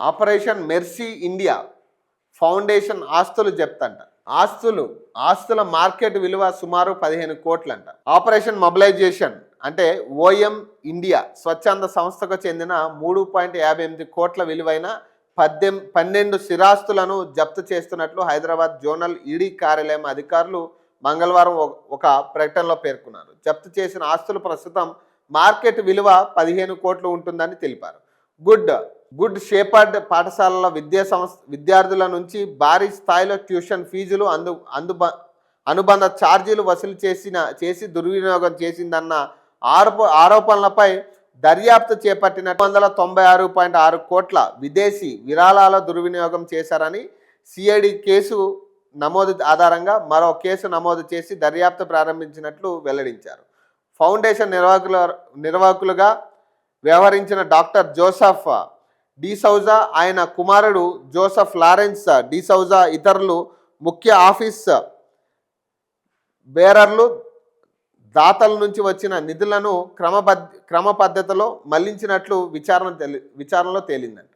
Operation mercy India foundation ఆస్తులు చెప్తంట. ఆస్తులు ఆస్తుల మార్కెట్ విలువ సుమారు పదిహేను కోట్లంట. ఆపరేషన్ మొబిలైజేషన్ అంటే ఓఎం ఇండియా స్వచ్ఛంద సంస్థకు చెందిన మూడు పాయింట్ యాభై ఎనిమిది కోట్ల విలువైన పద్దెం పన్నెండు స్థిరాస్తులను జప్తు చేస్తున్నట్లు హైదరాబాద్ జోనల్ ఈడీ కార్యాలయం అధికారులు మంగళవారం ఒక- ఒక ప్రకటనలో పేర్కొన్నారు. జప్తు చేసిన ఆస్తులు ప్రస్తుతం మార్కెట్ విలువ పదిహేను కోట్లు ఉంటుందని తెలిపారు. గుడ్ గుడ్ షేపర్డ్ పాఠశాలల విద్యా సంస్థ విద్యార్థుల నుంచి భారీ స్థాయిలో ట్యూషన్ ఫీజులు అందు అందుబ అనుబంధ ఛార్జీలు వసూలు చేసిన చేసి దుర్వినియోగం చేసిందన్న ఆరోప ఆరోపణలపై దర్యాప్తు చేపట్టిన వందల తొంభై ఆరు పాయింట్ ఆరు కోట్ల విదేశీ విరాళాల దుర్వినియోగం చేశారని సిఐడి కేసు నమోదు ఆధారంగా మరో కేసు నమోదు చేసి దర్యాప్తు ప్రారంభించినట్లు వెల్లడించారు. ఫౌండేషన్ నిర్వాహకుల నిర్వాహకులుగా వ్యవహరించిన డాక్టర్ జోసఫ్ డిసౌజా ఆయన కుమారుడు జోసఫ్ లారెన్స్ డిసౌజా ఇతరులు ముఖ్య ఆఫీస్ బేరర్లు దాతల నుంచి వచ్చిన నిధులను క్రమబద్ధ క్రమ పద్ధతిలో మళ్ళించినట్లు విచారణ తెలి విచారణలో తేలిందండి